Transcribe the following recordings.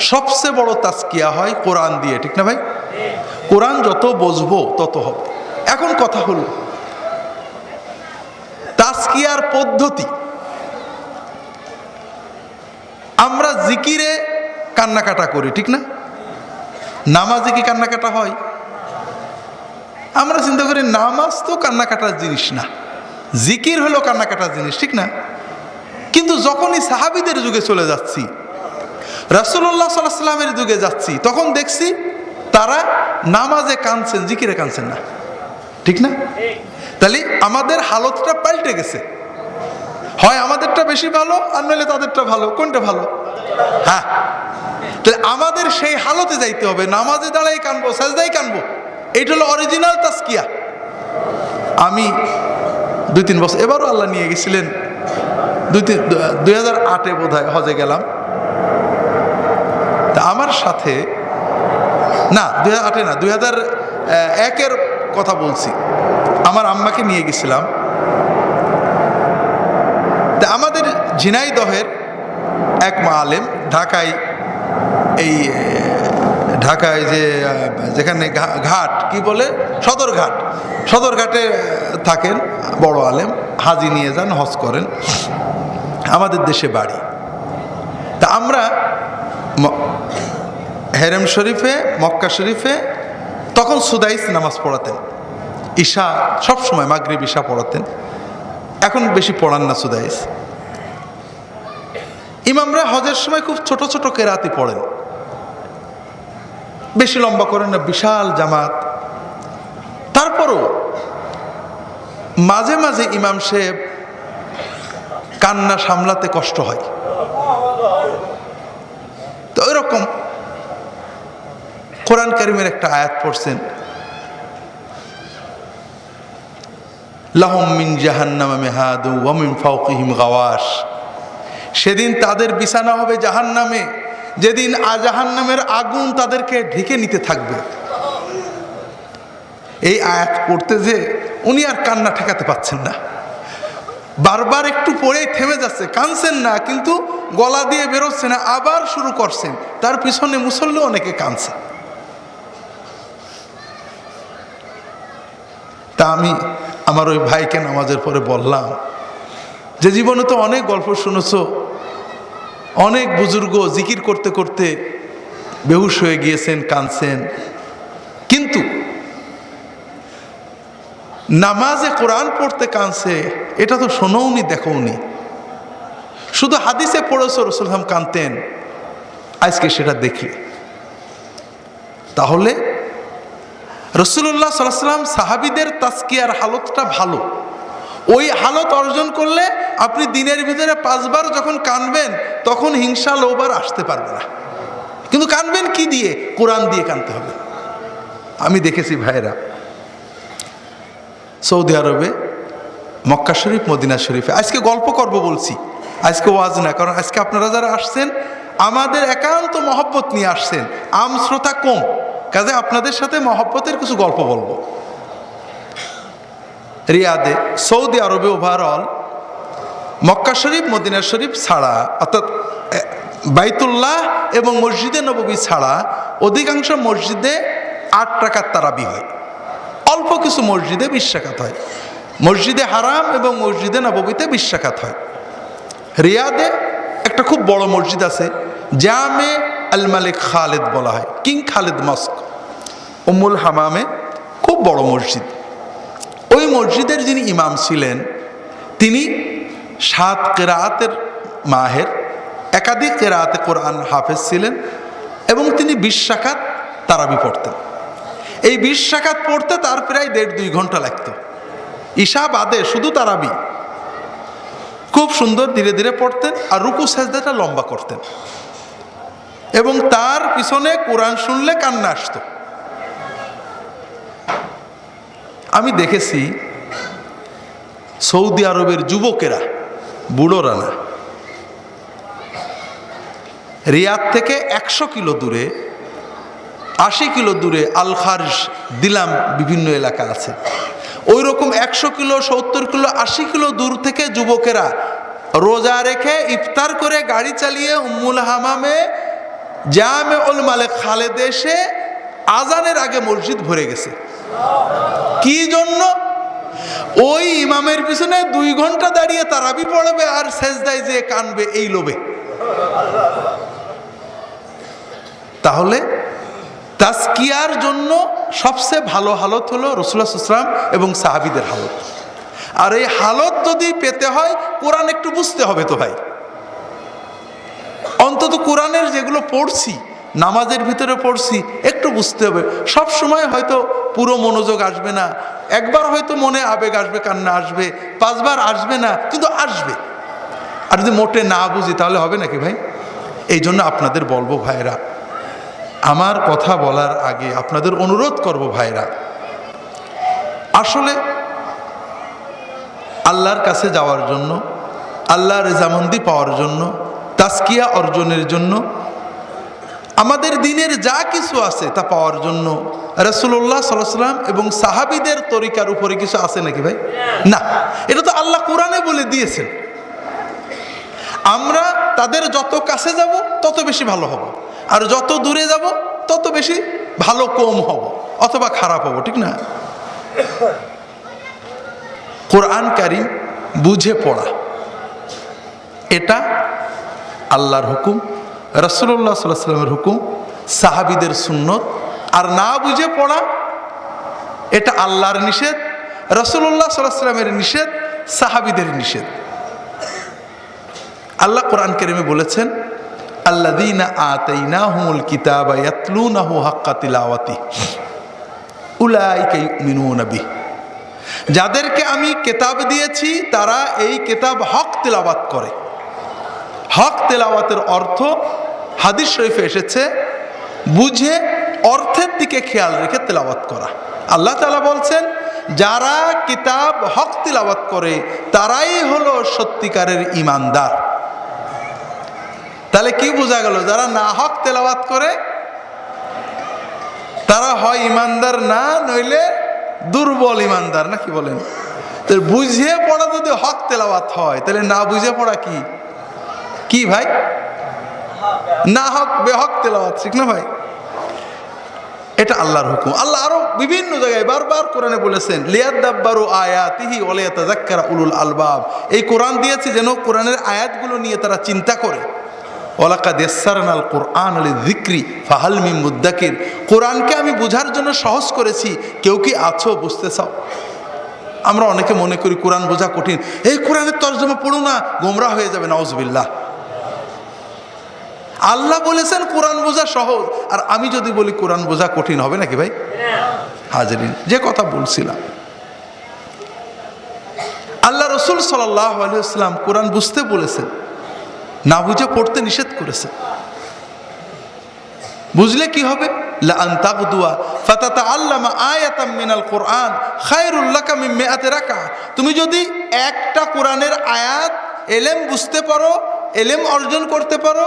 সবচেয়ে বড় তাস্কিয়া হয় কোরআন দিয়ে, ঠিক না ভাই? কোরআন যত বুঝব তত হবে। এখন কথা হলো তাস্কিয়ার পদ্ধতি। আমরা জিকিরে কান্নাকাটা করি, ঠিক না? নামাজে কি কান্নাকাটা হয়? আমরা চিন্তা করি নামাজ তো কান্নাকাটার জিনিস না। জিকির হলো কান্নাকাটার জিনিস, ঠিক না? কিন্তু যখনই সাহাবিদের যুগে চলে যাচ্ছি রাসুল্লাহ সাল্লামের যুগে যাচ্ছি, তখন দেখছি তারা নামাজে কানছেন জিকিরে কানছেন না। ঠিক না? তাহলে আমাদের হালতটা পাল্টে গেছে। হয় আমাদেরটা বেশি ভালো, আর নইলে তাদেরটা ভালো। কোনটা ভালো? হ্যাঁ। তাহলে আমাদের সেই হালতে যাইতে হবে। নামাজে দাঁড়াই কানবো সাজদাই কানবো এইটা হলো অরিজিনাল তাস্কিয়া আমি দুই তিন বছর এবারও আল্লাহ নিয়ে গেছিলেন। দুই তিন দুই হাজার আটে বোধ হয় হজে গেলাম। তা আমার সাথে, না দুই হাজার আটে না দুই হাজার একের কথা বলছি। আমার আম্মাকে নিয়ে গেছিলাম। তা আমাদের ঝিনাইদহের এক মা আলেম ঢাকায় এই ঢাকায় যে যেখানে ঘাট, কি বলে? সদরঘাট সদরঘাটে থাকেন বড় আলেম, হাজি নিয়ে যান, হজ করেন। আমাদের দেশে বাড়ি। তা আমরা হেরেম শরীফে, মক্কা শরীফে, তখন সুদাইস নামাজ পড়াতেন। ঈশা সব সময় মাগরিব ঈশা পড়াতেন। এখন বেশি পড়ান না সুদাইস। ইমামরা হজের সময় খুব ছোট ছোট কেরাতি পড়েন। বেশি লম্বা করেন না, বিশাল জামাত। তারপরও মাঝে মাঝে ইমাম সাহেব কান্না সামলাতে কষ্ট হয়। তো ওইরকম কোরআন কারিমের একটা আয়াত পড়ছেন। লাহম মিন জাহান্নামা মেহাদু ওয়ামিন ফাউকিহিম গাওয়াস সেদিন তাদের বিছানা হবে জাহান্নামে। যেদিন জাহান্নামের আগুন তাদেরকে ঢেকে নিতে থাকবে। এই আয়াত পড়তে যে উনি আর কান্না ঠেকাতে পাচ্ছেন না। বারবার একটু পরেই থেমে যাচ্ছে কানছেন না, কিন্তু গলা দিয়ে বেরোচ্ছে না, আবার শুরু করছেন। তার পিছনে মুসল্লি অনেকে কাঁদছে। তা আমি আমার ওই ভাইকে নামাজের পরে বললাম, যে জীবনে তো অনেক গল্প শুনেছ, অনেক বুজুর্গ জিকির করতে করতে বেহুশ হয়ে গিয়েছেন, কাঁদছেন। কিন্তু নামাজে কোরআন পড়তে কাঁদছে, এটা তো শোনোওনি দেখোনি শুধু হাদিসে পড়েছ রসুলহাম কানতেন আজকে সেটা দেখি তাহলে রসুল্লাহ সাল্লাম সাহাবিদের তাস্কিয়ার হালতটা ভালো। ওই হালত অর্জন করলে আপনি দিনের ভিতরে পাঁচবার যখন কানবেন তখন হিংসা লোবার আসতে পারবে না। কিন্তু কানবেন কি দিয়ে? কোরআন দিয়ে কানতে হবে। আমি দেখেছি ভাইরা সৌদি আরবে, মক্কা শরীফ, মদিনা শরীফে। আজকে গল্প করব বলছি। আজকে ওয়াজ না, কারণ আজকে আপনারা যারা আসছেন, আমাদের একান্ত মহব্বত নিয়ে আসছেন। আম শ্রোতা কম, কাজে আপনাদের সাথে মহব্বতের কিছু গল্প বলব। রিয়াদে, সৌদি আরবে ওভারঅল মক্কা শরীফ, মদিনা শরীফ ছাড়া, অর্থাৎ বাইতুল্লাহ এবং মসজিদে নববী ছাড়া অধিকাংশ মসজিদে আট টাকার তারাবি হয়। অল্প কিছু মসজিদে বিশ্বাকাত হয়। মসজিদে হারাম এবং মসজিদে নববীতে বিশ্বাকাত হয়। রিয়াদে একটা খুব বড় মসজিদ আছে, জামে আল মালিক খালেদ বলা হয়, কিং খালেদ মস্ক। উমুল হামামে খুব বড় মসজিদ। ওই মসজিদের যিনি ইমাম ছিলেন, তিনি সাত কেরাতের মাহের, একাধিক কেরাতে কোরআন হাফেজ ছিলেন এবং তিনি বিশ শাখাত তারাবি পড়তেন। এই বিশ শাখাত পড়তে তার প্রায় দেড় দুই ঘণ্টা লাগতো। ঈশা বাদে শুধু তারাবি। খুব সুন্দর ধীরে ধীরে পড়তেন আর রুকু সেজদাটা লম্বা করতেন। এবং তার পিছনে কোরআন শুনলে কান্না আসতো। আমি দেখেছি সৌদি আরবের যুবকেরা, বুড়োরা না, রিয়াদ থেকে একশো কিলো দূরে, আশি কিলো দূরে আলখারস দিলাম বিভিন্ন এলাকা আছে। ওই রকম একশো কিলো, সত্তর কিলো, আশি কিলো দূর থেকে যুবকেরা রোজা রেখে ইফতার করে গাড়ি চালিয়ে উম্মুল হামামে জামে উল মালে খালেদ এসে আজানের আগে মসজিদ ভরে গেছে। কি জন্য? ওই ইমামের পিছনে দুই ঘণ্টা দাঁড়িয়ে তারাবি পড়বে আর সেজদায় যে কানবে এই লোভে। তাহলে তাস্কিয়ার জন্য সবচেয়ে ভালো হালত হলো রসুল্লাহ ইসলাম এবং সাহাবিদের হালত। আর এই হালত যদি পেতে হয়, কোরআন একটু বুঝতে হবে তো ভাই। অন্তত কোরআনের যেগুলো পড়ছি, নামাজের ভিতরে পড়ছি, একটু বুঝতে হবে। সব সময় হয়তো পুরো মনোযোগ আসবে না। একবার হয়তো মনে আবেগ আসবে, কান্না আসবে। পাঁচবার আসবে না, কিন্তু আসবে। আর যদি মোটে না বুঝি, তাহলে হবে নাকি ভাই? এই জন্য আপনাদের বলব ভাইরা আমার কথা বলার আগে আপনাদের অনুরোধ করব ভাইরা। আসলে আল্লাহর কাছে যাওয়ার জন্য, আল্লাহর রেজামন্দি পাওয়ার জন্য তাস্কিয়া অর্জনের জন্য, আমাদের দিনের যা কিছু আছে তা পাওয়ার জন্য রসুল্লাহ সাল্লাম এবং সাহাবিদের তরিকার উপরে কিছু আছে নাকি ভাই? না। এটা তো আল্লাহ কোরআনে বলে দিয়েছেন। আমরা তাদের যত কাছে যাব, তত বেশি ভালো হব। আর যত দূরে যাব, তত বেশি ভালো কম হব, অথবা খারাপ হব, ঠিক না? কোরআন কারিম বুঝে পড়া। এটা আল্লাহর হুকুম রসুল্লাহ সাল্লাহ সাল্লামের হুকুম, সাহাবিদের সুন্নত। আর না বুঝে পড়া, এটা আল্লাহর নিষেধ রসুল্লাহ সাল্লাহ সাল্লামের নিষেধ, সাহাবিদের নিষেধ। আল্লাহ কোরআন কেরিমে বলেছেন আল্লাদিনা আতাইনা হুমুল কিতাবা ইয়াতলুনাহু হাক্কা তিলাওয়াতি। উলাইকা ইউমিনুনা বিহি। যাদেরকে আমি কেতাব দিয়েছি, তারা এই কেতাব হক তেলাওয়াত করে। হক তেলাওয়াতের অর্থ হাদিস শরীফে এসেছে, বুঝে অর্থের দিকে খেয়াল রেখে তেলাওয়াত করা। আল্লাহ তালা বলছেন, যারা কিতাব হক তেলাওয়াত করে, তারাই হলো সত্যিকারের ইমানদার তাহলে কি বোঝা গেল? যারা না হক তেলাওয়াত করে, তারা হয় ইমানদার না, নইলে দুর্বল ইমানদার, না কি বলেন? বুঝে পড়া যদি হক তেলাওয়াত হয়, তাহলে না বুঝে পড়া কি? কি ভাই? না হক, বেহক তেলাওয়াত, ঠিক না ভাই? এটা আল্লাহর হুকুম। আল্লাহ আরও বিভিন্ন জায়গায় বারবার কোরআনে বলেছেন, লিয়াদ্দাব্বারু আয়াতিহি ওয়ালিয়াতাযাক্কারা উলুল আলবাব। এই কোরআন দিয়েছে যেন কোরআনের আয়াতগুলো নিয়ে তারা চিন্তা করে। ওলাকাদ ইয়াসসারনাল কোরআন আলী যিকরি ফাহাল মিম মুদ্দাকির। কোরআনকে আমি বোঝার জন্য সহজ করেছি, কেউ কি আছো বুঝতে চাও? আমরা অনেকে মনে করি কোরআন বোঝা কঠিন। এই কোরআনের তর্জমা পড়ো না, গোমরা হয়ে যাবে নওয়াজবিল্লাহ আল্লাহ বলেছেন কোরআন বোঝা সহজ, আর আমি যদি বলি কোরআন বোঝা কঠিন, হবে নাকি ভাই? হাজরিন, যে কথা বলছিলাম। আল্লাহ রসুল সাল্লাহ আলিয়াল্লাম কোরআন বুঝতে বলেছেন না বুঝে পড়তে নিষেধ করেছে। বুঝলে কি হবে? তুমি যদি একটা কোরআনের আয়াত এলেম বুঝতে পারো, এলেম অর্জন করতে পারো,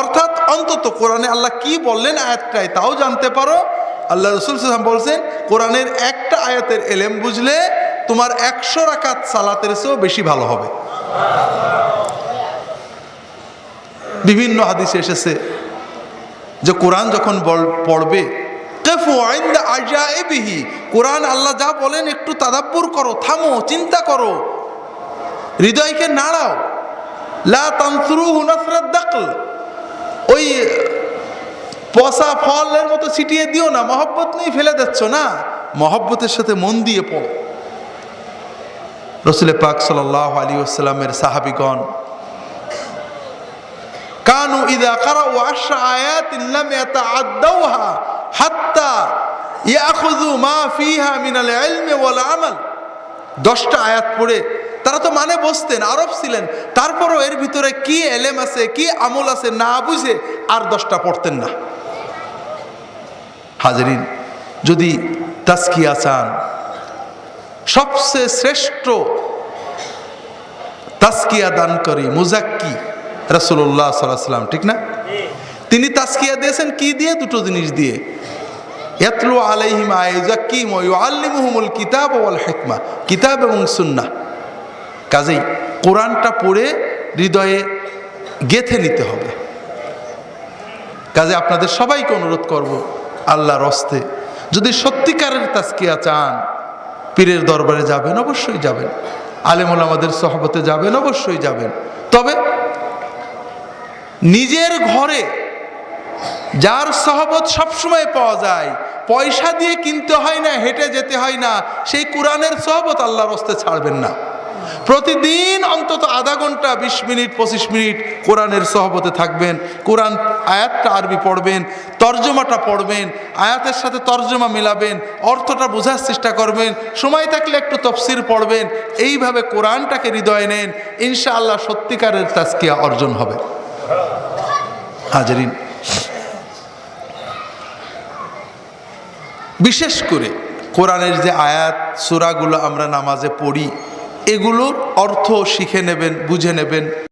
অর্থাৎ অন্তত কোরআনে আল্লাহ কি বললেন আয়াতটায় তাও জানতে পারো। আল্লাহ রসুল বলছেন, কোরআনের একটা আয়াতের এলেম বুঝলে তোমার একশো রাকাত সালাতের চেয়েও বেশি ভালো হবে। বিভিন্ন হাদিসে এসেছে যে কোরআন যখন পড়বে কোরআন আল্লাহ যা বলেন একটু তাদাব্বুর করো, থামো, চিন্তা করো, হৃদয়কে নাড়াও। লা তানসুরু হুনাসরাত দাকল, ওই পচা ফলের মতো ছিটিয়ে দিও না, মহব্বত নেই ফেলে দিচ্ছ না, মহব্বতের সাথে মন দিয়ে পড়ো। রসুল পাক সাল্লাহ আলী আসসালামের সাহাবিগণ কানু ইদা কারাউ আশরা আয়াতিন লাম ইয়াতাআদ্দাউহা হাত্তা ইয়াখুযু মা ফিহা মিনাল ইলমি ওয়াল আমাল। দশটা আয়াত পড়ে তারা তো মানে বসতেন, আরব ছিলেন। তারপরও এর ভিতরে কি এলেম আছে, কি আমল আছে না বুঝে আর দশটা পড়তেন না। হাজরিন, যদি তাস্কিয়া চান, সবচেয়ে শ্রেষ্ঠ তাস্কিয়া দান করে মুজাক্কি রাসুল্লাহ সাল্লাম ঠিক না? তিনি তাস্কিয়া দিয়েছেন কি দিয়ে? দুটো জিনিস দিয়ে। ইয়াতলু আলাইহিম আইজাক্কিম ওয়া ইউআল্লিমুহুমুল কিতাব ওয়াল হিকমা, কিতাব এবং সুন্নাহ। কাজেই কোরআনটা পড়ে হৃদয়ে গেথে নিতে হবে। কাজে আপনাদের সবাইকে অনুরোধ করব আল্লাহর হস্তে, যদি সত্যিকারের তাস্কিয়া চান, পীরের দরবারে যাবেন, অবশ্যই যাবেন। আলেমুল আমাদের সহবতে যাবেন, অবশ্যই যাবেন। তবে নিজের ঘরে, যার সহবত সবসময় পাওয়া যায়, পয়সা দিয়ে কিনতে হয় না, হেঁটে যেতে হয় না, সেই কোরআনের সহবত আল্লাহর হস্তে ছাড়বেন না। প্রতিদিন অন্তত আধা ঘণ্টা, বিশ মিনিট, পঁচিশ মিনিট কোরআনের সহবতে থাকবেন, কোরআন আয়াতটা আরবি পড়বেন, তর্জমাটা পড়বেন, আয়াতের সাথে তর্জমা মেলাবেন, অর্থটা বোঝার চেষ্টা করবেন, সময় থাকলে একটু তফসির পড়বেন, এইভাবে কোরআনটাকে হৃদয়ে নেন, ইনশাআল্লাহ সত্যিকারের তাস্কিয়া অর্জন হবে। হাজারিন। বিশেষ করে কোরআনের যে আয়াত, সুরাগুলো আমরা নামাজে পড়ি, এগুলোর অর্থ শিখে নেবেন, বুঝে নেবেন।